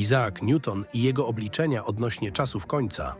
Isaac Newton i jego obliczenia odnośnie czasów końca.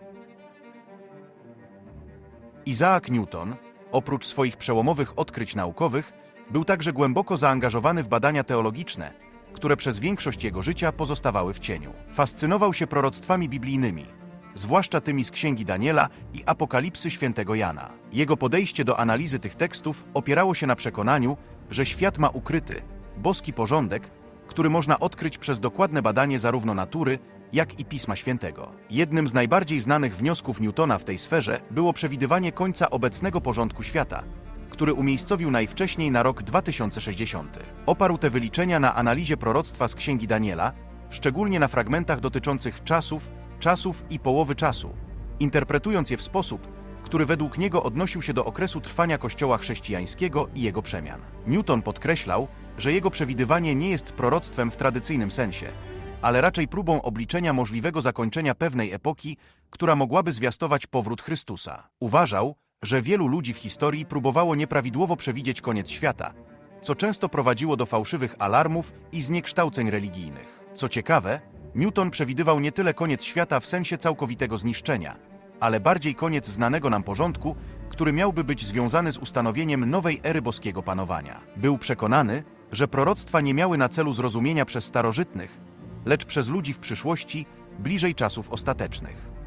Isaac Newton, oprócz swoich przełomowych odkryć naukowych, był także głęboko zaangażowany w badania teologiczne, które przez większość jego życia pozostawały w cieniu. Fascynował się proroctwami biblijnymi, zwłaszcza tymi z Księgi Daniela i Apokalipsy świętego Jana. Jego podejście do analizy tych tekstów opierało się na przekonaniu, że świat ma ukryty, boski porządek, który można odkryć przez dokładne badanie zarówno natury, jak i Pisma Świętego. Jednym z najbardziej znanych wniosków Newtona w tej sferze było przewidywanie końca obecnego porządku świata, który umiejscowił najwcześniej na rok 2060. Oparł te wyliczenia na analizie proroctwa z Księgi Daniela, szczególnie na fragmentach dotyczących czasów, czasów i połowy czasu, interpretując je w sposób, który według niego odnosił się do okresu trwania Kościoła chrześcijańskiego i jego przemian. Newton podkreślał, że jego przewidywanie nie jest proroctwem w tradycyjnym sensie, ale raczej próbą obliczenia możliwego zakończenia pewnej epoki, która mogłaby zwiastować powrót Chrystusa. Uważał, że wielu ludzi w historii próbowało nieprawidłowo przewidzieć koniec świata, co często prowadziło do fałszywych alarmów i zniekształceń religijnych. Co ciekawe, Newton przewidywał nie tyle koniec świata w sensie całkowitego zniszczenia, ale bardziej koniec znanego nam porządku, który miałby być związany z ustanowieniem nowej ery boskiego panowania. Był przekonany, że proroctwa nie miały na celu zrozumienia przez starożytnych, lecz przez ludzi w przyszłości, bliżej czasów ostatecznych.